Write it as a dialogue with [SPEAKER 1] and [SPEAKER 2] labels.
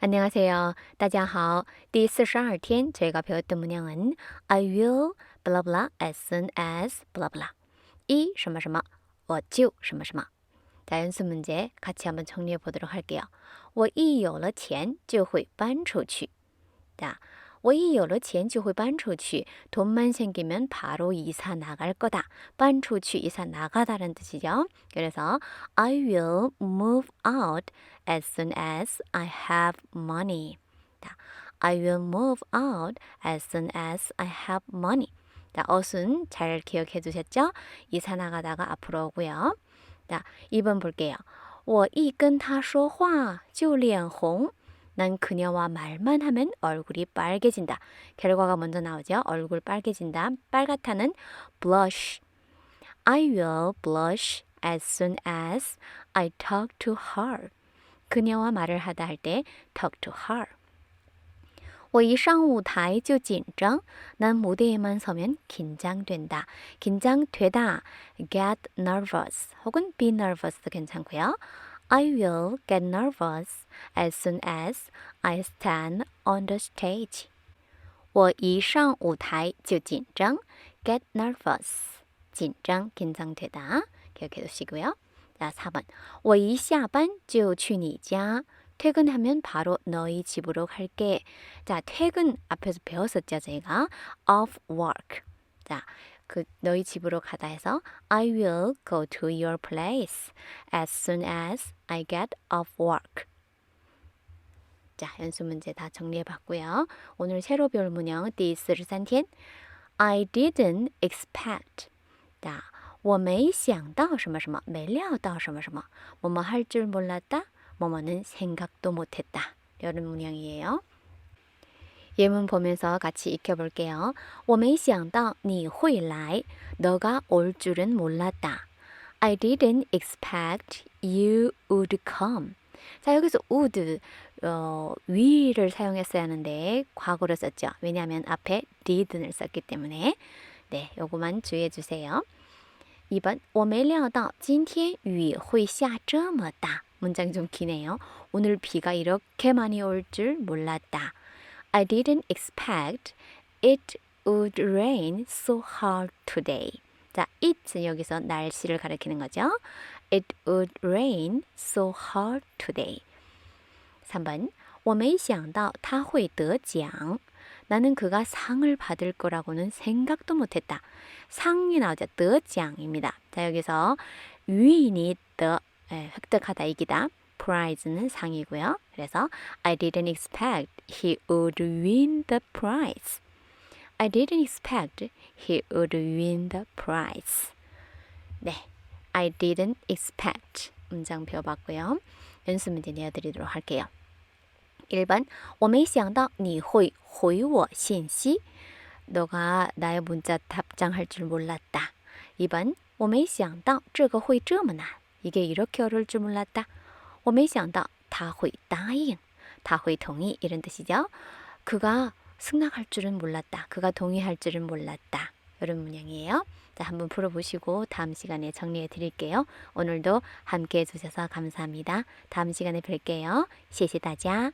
[SPEAKER 1] 안녕하세요. 大家好.第四十二天 저희가 배웠던 문장은 I will blah blah as soon as blah blah. 이 什么什么我就什么什么. 자, 연습 문제 같이 한번 정리해 보도록 할게요. 我一有了钱就会搬出去. 자, 我一有了钱就会搬出去. 돈만 생기면 바로 이사 나갈 거다. 搬出去 이사 나가다라는 뜻이죠. 그래서 I will move out as soon as I have money. 자, I will move out as soon as I have money. 자, 어순 잘 기억해 두셨죠? 이사 나가다가 앞으로 오고요. 자, 2번 볼게요. 我一跟他说话就脸红. 난 그녀와 말만 하면 얼굴이 빨개진다. 결과가 먼저 나오죠. 얼굴 빨개진다. 빨갛다는 blush. I will blush as soon as I talk to her. 그녀와 말을 하다 할 때 talk to her. 我一上舞台就紧张. 난 무대에만 서면 긴장된다. 긴장되다. get nervous 혹은 be nervous도 괜찮고요. I will get nervous as soon as I stand on the stage. 我一上舞台就紧张. get nervous. 紧张, 긴장되다. 기억해 두시고요. 자, 4번. 我一下班就去你家. 퇴근하면 바로 너희 집으로 갈게. 자, 퇴근 앞에서 배웠었죠, 저희가. of work. 자, 그 너희 집으로 가다 해서 I will go to your place as soon as I get off work. 자, 연습 문제 다 정리해 봤고요. 오늘 새로 배울 문형 第四十三天 I didn't expect. 자, 我没想到什么什么,没料到什么什么. 뭐뭐 할 줄 몰랐다. 뭐뭐는 생각도 못했다. 이런 문형이에요. 예문 보면서 같이 익혀볼게요. 我没想到你会来. 너가 올 줄은 몰랐다. I didn't expect you would come. 자, 여기서 would, 어, will을 사용했어야 하는데 과거로 썼죠. 왜냐하면 앞에 didn't 썼기 때문에. 네, 요거만 주의해 주세요. 2번, 我没料到今天雨会下这么大. 문장이 좀 기네요. 오늘 비가 이렇게 많이 올 줄 몰랐다. I didn't expect it would rain so hard today. 자, it 여기서 날씨를 가리키는 거죠. It would rain so hard today. 3번. 我没想到他会得奖. 나는 그가 상을 받을 거라고는 생각도 못했다. 상이 나오죠. 得奖입니다. 자, 여기서 위인이 得 예, 획득하다 이기다. prize는 상이고요. 그래서 I didn't expect he would win the prize. I didn't expect he would win the prize. 네, I didn't expect 문장 배워봤고요. 연습 문제 내어드리도록 할게요. 1번 我没想到你会回我信息 너가 나의 문자 답장할 줄 몰랐다. 2번 我没想到这个会这么难 이게 이렇게 어려울 줄 몰랐다. 我没想到他会答应,他会 동의 이런 뜻이죠. 그가 승낙할 줄은 몰랐다. 그가 동의할 줄은 몰랐다. 이런 문장이에요. 자, 한번 풀어보시고 다음 시간에 정리해 드릴게요. 오늘도 함께 해주셔서 감사합니다. 다음 시간에 뵐게요. 谢谢大家.